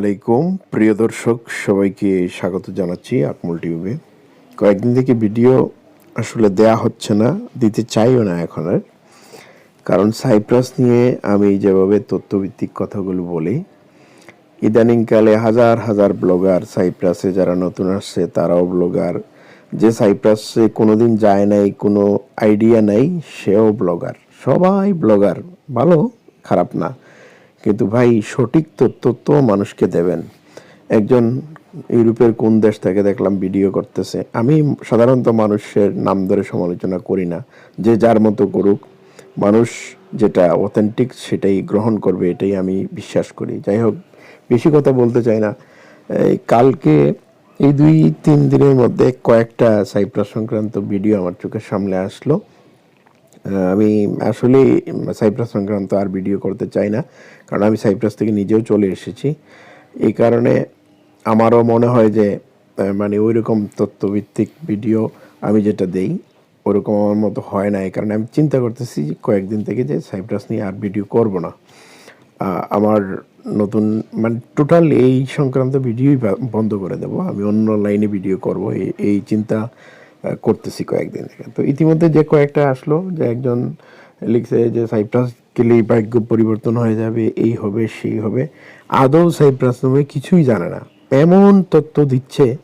আলাইকুম। প্রিয় দর্শক, সবাইকে স্বাগত জানাচ্ছি আকমল টিউবে কয়েকদিন থেকে ভিডিও আসলে দেয়া হচ্ছে না, দিতে চাইও না এখন আর। কারণ সাইপ্রাস নিয়ে আমি যেভাবে তথ্যভিত্তিক কথাগুলো বলি, ইদানিংকালে হাজার হাজার ব্লগার সাইপ্রাসে যারা নতুন আসছে, তারাও ব্লগার। যে সাইপ্রাসে কোনোদিন যায় নাই, কোনো আইডিয়া নাই, সেও ব্লগার। সবাই ব্লগার, ভালো, খারাপ না। কিন্তু ভাই সঠিক তথ্য তো মানুষকে দেবেন। একজন ইউরোপের কোন দেশ থেকে দেখলাম ভিডিও করতেছে। আমি সাধারণত মানুষের নাম ধরে সমালোচনা করি না। যে যার মতো করুক, মানুষ যেটা অথেন্টিক সেটাই গ্রহণ করবে, এটাই আমি বিশ্বাস করি। যাই হোক, বেশি কথা বলতে চাই না। এই কালকে এই দুই তিন দিনের মধ্যে কয়েকটা সাইপ্রাস সংক্রান্ত ভিডিও আমার চোখের সামনে আসলো। আমি আসলে সাইপ্রাস সংক্রান্ত আর ভিডিও করতে চাই না, কারণ আমি সাইপ্রাস থেকে নিজেও চলে এসেছি। এই কারণে আমারও মনে হয় যে মানে ওই রকম তথ্যভিত্তিক ভিডিও আমি যেটা দেই, ওরকম আমার মতো হয় না। এই কারণে আমি চিন্তা করতেছি কয়েকদিন থেকে যে সাইপ্রাস নিয়ে আর ভিডিও করব না। আমার নতুন মানে টোটাল এই সংক্রান্ত ভিডিওই বন্ধ করে দেব। আমি অন্য লাইনে ভিডিও করব। এই- চিন্তা করতেছি কয়েকদিন। তো ইতিমধ্যে যে কয়েকটা আসলো, যে একজন লিখছে যে, সাইপ্রাস গেলে ভাগ্য পরিবর্তন হয়ে যাবে, এই হবে, সেই হবে। আদৌ সাইপ্রাস নামে কিছুই জানে না। এমন তথ্য দিচ্ছে,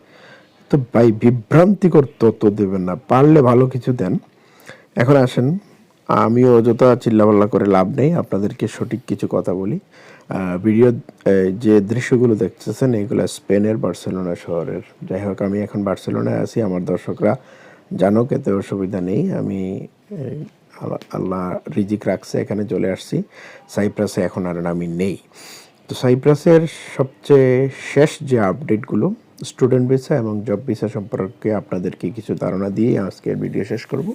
তো ভাই বিভ্রান্তিকর তথ্য দেবেন না। পারলে ভালো কিছু দেন। এখন আসেন, আমিও অযথা চিল্লাপাল্লা করে লাভ নেই, আপনাদেরকে সঠিক কিছু কথা বলি। ভিডিও যে দৃশ্যগুলো দেখতেছেন, এগুলো স্পেনের বার্সেলোনা শহরের। যাই হোক, আমি এখন বার্সেলোনায় আছি, আমার দর্শকরা জানুক, এতে অসুবিধা নেই। আমি আল্লাহ- আল্লাহ রিজিক রাখছে, এখানে চলে আসছি। সাইপ্রাসে এখন আর আমি নেই। তো সাইপ্রাসের সবচেয়ে শেষ যে আপডেটগুলো, স্টুডেন্ট ভিসা এবং জব ভিসা সম্পর্কে আপনাদেরকে কিছু ধারণা দিয়ে আজকের ভিডিও শেষ করব।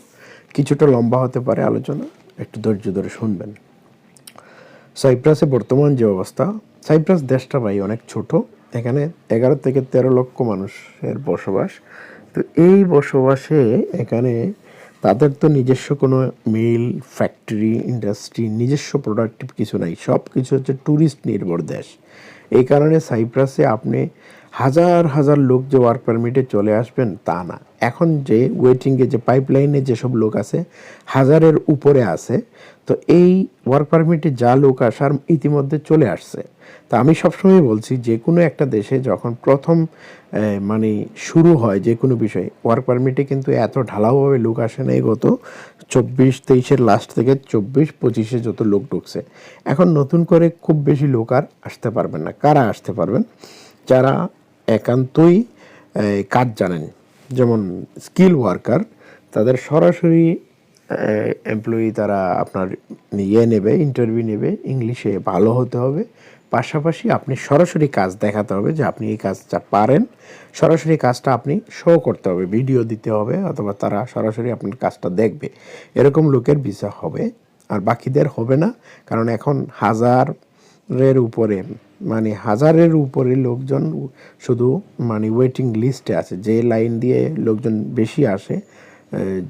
কিছুটা লম্বা হতে পারে আলোচনা, একটু ধৈর্য ধরে শুনবেন। সাইপ্রাসে বর্তমান যে অবস্থা, সাইপ্রাস দেশটা ভাই অনেক ছোট, এখানে এগারো থেকে তেরো লক্ষ মানুষের বসবাস। তো এই বসবাসে এখানে তাদের তো নিজস্ব কোনো মিল, ফ্যাক্টরি, ইন্ডাস্ট্রি, নিজস্ব প্রোডাক্টিভ কিছু নাই। সব কিছু হচ্ছে ট্যুরিস্ট নির্ভর দেশ। এই কারণে সাইপ্রাসে আপনি হাজার হাজার লোক যে ওয়ার্ক পারমিটে চলে আসবেন তা না। এখন যে ওয়েটিংয়ে যে পাইপলাইনে যেসব লোক আছে, হাজারের উপরে আছে, তো এই ওয়ার্ক পারমিটে যা লোক আসার ইতিমধ্যে চলে আসছে। তা আমি সবসময় বলছি, যে কোনো একটা দেশে যখন প্রথম মানে শুরু হয় যে কোনো বিষয়ে ওয়ার্ক পারমিটে কিন্তু এত ঢালাওভাবে লোক আসে নাই গত চব্বিশ তেইশের লাস্ট থেকে চব্বিশ পঁচিশে যত লোক ঢুকছে। এখন নতুন করে খুব বেশি লোক আর আসতে পারবেন না। কারা আসতে পারবেন? যারা একান্তই কাজ জানেন। যেমন স্কিল ওয়ার্কার তাদের সরাসরি এমপ্লয়ি তারা আপনার ইয়ে নেবে ইন্টারভিউ নেবে ইংলিশে ভালো হতে হবে। পাশাপাশি আপনি সরাসরি কাজ দেখাতে হবে যে আপনি এই কাজটা পারেন। সরাসরি কাজটা আপনি শো করতে হবে ভিডিও দিতে হবে, অথবা তারা সরাসরি আপনার কাজটা দেখবে। এরকম লোকের ভিসা হবে, আর বাকিদের হবে না। কারণ এখন হাজারের উপরে মানে হাজারের উপরে লোকজন শুধু মানে ওয়েটিং লিস্টে আছে। যে লাইন দিয়ে লোকজন বেশি আসে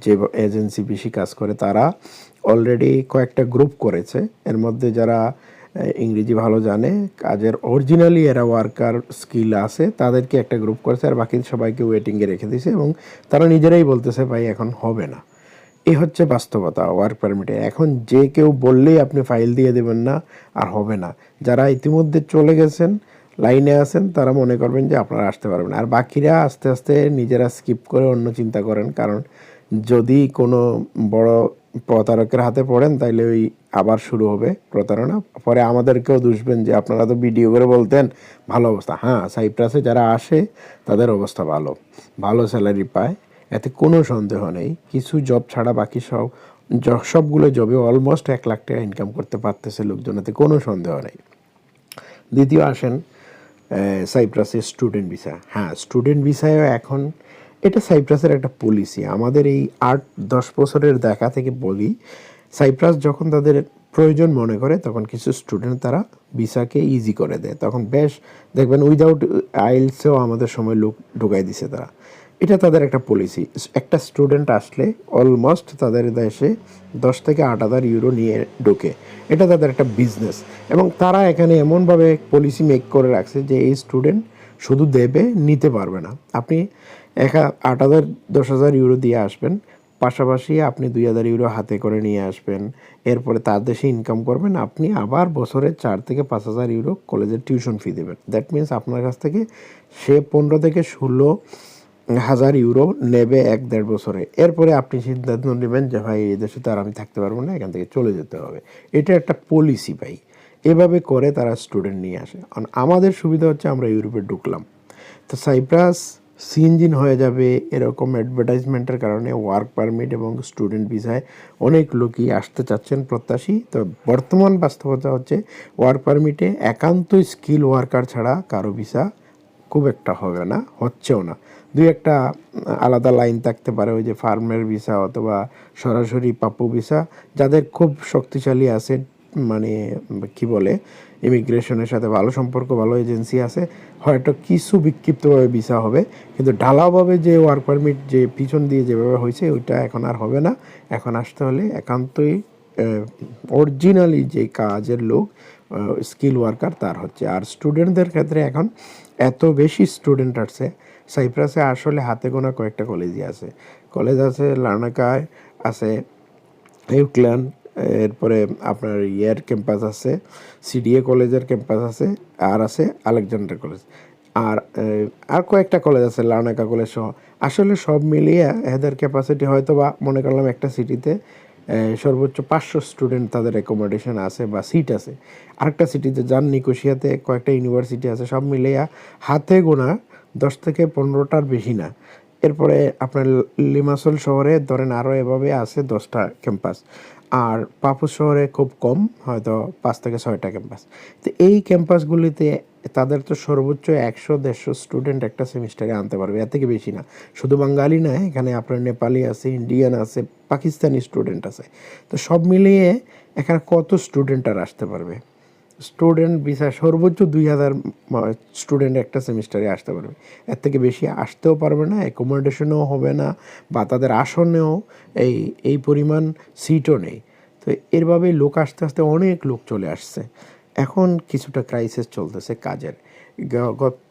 যে এজেন্সি বেশি কাজ করে, তারা অলরেডি কয়েকটা গ্রুপ করেছে। এর মধ্যে যারা ইংরেজি ভালো জানে, কাজের অরিজিনালি এরা ওয়ার্কার স্কিল আছে, তাদেরকে একটা গ্রুপ করেছে আর বাকি সবাইকে ওয়েটিংয়ে রেখে দিয়েছে এবং তারা নিজেরাই বলতেছে, ভাই, এখন হবে না। এই হচ্ছে বাস্তবতা ওয়ার্ক পারমিটে এখন যে কেউ বললেই আপনি ফাইল দিয়ে দেবেন না, আর হবে না। যারা ইতিমধ্যে চলে গেছেন লাইনে আছেন, তারা মনে করবেন যে আপনারা আসতে পারবেন আর বাকিরা আস্তে আস্তে নিজেরা স্কিপ করে অন্য চিন্তা করেন। কারণ যদি কোনো বড় প্রতারকের হাতে পড়েন, তাইলে ওই আবার শুরু হবে প্রতারণা। পরে আমাদেরকেও দুষবেন যে, আপনারা তো ভিডিও করে বলতেন, ভালো অবস্থা। হ্যাঁ সাইপ্রাসে যারা আসে, তাদের অবস্থা ভালো। ভালো স্যালারি পায়। এতে কোনো সন্দেহ নেই। কিছু জব ছাড়া বাকি সব সবগুলো জবে অলমোস্ট এক লাখ টাকা ইনকাম করতে পারতেছে লোকজন, এতে কোনো সন্দেহ নেই। দ্বিতীয় আসেন সাইপ্রাসের স্টুডেন্ট ভিসা হ্যাঁ স্টুডেন্ট ভিসায়ও এখন, এটা সাইপ্রাসের একটা পলিসি আমাদের এই আট, দশ বছরের দেখা থেকে বলি সাইপ্রাস যখন তাদের প্রয়োজন মনে করে, তখন কিছু স্টুডেন্ট তারা ভিসাকে ইজি করে দেয়। তখন বেশ, দেখবেন উইদাউট আইলসেও আমাদের সময় লোক ঢুকাই দিছে তারা। এটা তাদের একটা পলিসি একটা স্টুডেন্ট আসলে অলমোস্ট তাদের দেশে দশ থেকে আট হাজার ইউরো নিয়ে ঢোকে। এটা তাদের একটা বিজনেস এবং তারা এখানে এমনভাবে পলিসি মেক করে রাখছে যে এই স্টুডেন্ট শুধু দেবে, নিতে পারবে না। আপনি এক আট হাজার, দশ হাজার ইউরো দিয়ে আসবেন, পাশাপাশি আপনি দুই হাজার ইউরো হাতে করে নিয়ে আসবেন। এরপরে তার দেশে ইনকাম করবেন, আপনি আবার বছরে চার থেকে পাঁচ হাজার ইউরো কলেজের টিউশন ফি দেবেন। দ্যাট মিন্স আপনার কাছ থেকে সে পনেরো থেকে ষোলো হাজার ইউরো নেবে এক দেড় বছরে। এরপরে আপনি সিদ্ধান্ত নেবেন যে, ভাই, এই দেশে তো আর আমি থাকতে পারব না, এখান থেকে চলে যেতে হবে। এটা একটা পলিসি ভাই। এভাবে করে তারা স্টুডেন্ট নিয়ে আসে। আমাদের সুবিধা হচ্ছে আমরা ইউরোপে ঢুকলাম। তো সাইপ্রাস সিএনজিন হয়ে যাবে এরকম অ্যাডভার্টাইজমেন্টের কারণে ওয়ার্ক পারমিট এবং স্টুডেন্ট ভিসায় অনেক লোকই আসতে চাচ্ছেন প্রত্যাশী। তো বর্তমান বাস্তবতা হচ্ছে ওয়ার্ক পারমিটে একান্ত স্কিল ওয়ার্কার ছাড়া কারও ভিসা খুব একটা হবে না, হচ্ছেও না। দুই একটা আলাদা লাইন থাকতে পারে, ওই যে ফার্মের ভিসা অথবা সরাসরি পাপ্পু ভিসা। যাদের খুব শক্তিশালী আছে মানে কি বলে, ইমিগ্রেশনের সাথে ভালো সম্পর্ক, ভালো এজেন্সি আছে, হয়তো কিছু বিক্ষিপ্তভাবে ভিসা হবে, কিন্তু ঢালাওভাবে যে ওয়ার্ক পারমিট, যে পিছন দিয়ে যেভাবে হয়েছে, ওইটা এখন আর হবে না। এখন আসতে হলে একান্তই অরিজিনালি যে কাজের লোক স্কিল ওয়ার্কার তার হচ্ছে। আর স্টুডেন্টদের ক্ষেত্রে এখন এত বেশি স্টুডেন্ট আসছে সাইপ্রাসে আসলে হাতে গোনা কয়েকটা কলেজই আছে। কলেজ আছে লার্নাকায়, আছে ইউক্ল্যান্ড, এরপরে আপনার ইয়ার ক্যাম্পাস আছে, সিডিএ কলেজের ক্যাম্পাস আছে, আর আছে আলেকজান্ডার কলেজ। আর আর কয়েকটা কলেজ আছে লার্নাকা কলেজ সহ। আসলে সব মিলিয়ে এদের ক্যাপাসিটি হয়তো বা মনে করলাম একটা সিটিতে সর্বোচ্চ পাঁচশো স্টুডেন্ট তাদের অ্যাকোমোডেশন আছে বা সিট আছে। আরেকটা সিটিতে যান নিকোশিয়াতে কয়েকটা ইউনিভার্সিটি আছে, সব মিলিয়ে হাতে গোনা দশ থেকে পনেরোটার বেশি না। এরপরে আপনার লিমাসল শহরে ধরেন আরও এভাবে আছে দশটা ক্যাম্পাস। আর পাপুস শহরে খুব কম, হয়তো পাঁচ থেকে ছয়টা ক্যাম্পাস। তো এই ক্যাম্পাসগুলিতে তাদের তো সর্বোচ্চ একশো, দেড়শো স্টুডেন্ট একটা সেমিস্টারে আনতে পারবে, এর থেকে বেশি না। শুধু বাঙালি নয় এখানে আপনার নেপালি আছে, ইন্ডিয়ান আছে, পাকিস্তানি স্টুডেন্ট আছে। তো সব মিলিয়ে এখানে কত স্টুডেন্ট আর আসতে পারবে? স্টুডেন্ট ভিসা সর্বোচ্চ দুই হাজার স্টুডেন্ট একটা সেমিস্টারে আসতে পারবে। এর থেকে বেশি আসতেও পারবে না অ্যাকোমোডেশনও হবে না বা তাদের আসনেও এই এই পরিমাণ সিটও নেই। তো এরভাবেই লোক আস্তে আস্তে অনেক লোক চলে আসছে। এখন কিছুটা ক্রাইসিস চলতেছে কাজের।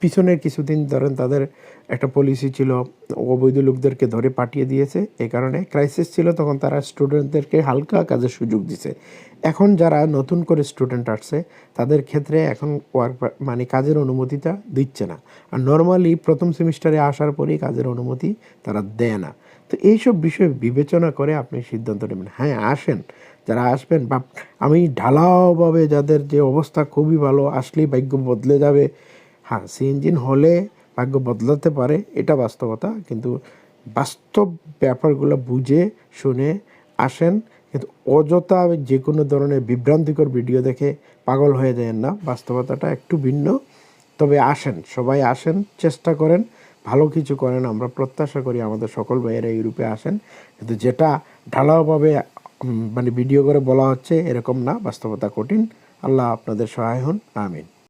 পিছনের কিছুদিন ধরেন তাদের একটা পলিসি ছিল, অবৈধ লোকদেরকে ধরে পাঠিয়ে দিয়েছে। এই কারণে ক্রাইসিস ছিল, তখন তারা স্টুডেন্টদেরকে হালকা কাজের সুযোগ দিছে। এখন যারা নতুন করে স্টুডেন্ট আসছে, তাদের ক্ষেত্রে এখন ওয়ার্ক মানে কাজের অনুমতিটা দিচ্ছে না। আর নর্মালি প্রথম সেমিস্টারে আসার পরেই কাজের অনুমতি তারা দেয় না। তো এইসব বিষয় বিবেচনা করে আপনি সিদ্ধান্ত নেবেন। হ্যাঁ আসেন। যারা আসবেন, বা আমি ঢালাওভাবে যাদের যে অবস্থা খুবই ভালো, আসলেই ভাগ্য বদলে যাবে। হ্যাঁ সিএনজিন হলে ভাগ্য বদলাতে পারে, এটা বাস্তবতা। কিন্তু বাস্তব ব্যাপারগুলো বুঝে, শুনে আসেন। কিন্তু অযথা যে কোনো ধরনের বিভ্রান্তিকর ভিডিও দেখে পাগল হয়ে যায় না। বাস্তবতাটা একটু ভিন্ন। তবে আসেন, সবাই আসেন, চেষ্টা করেন। ভালো কিছু করেন, আমরা প্রত্যাশা করি আমাদের সকল ভাইয়েরা ইউরোপে আসেন। কিন্তু যেটা ঢালাওভাবে মানে ভিডিও করে বলা হচ্ছে, এরকম না। বাস্তবতা কঠিন। আল্লাহ আপনাদের সহায় হন। আমিন।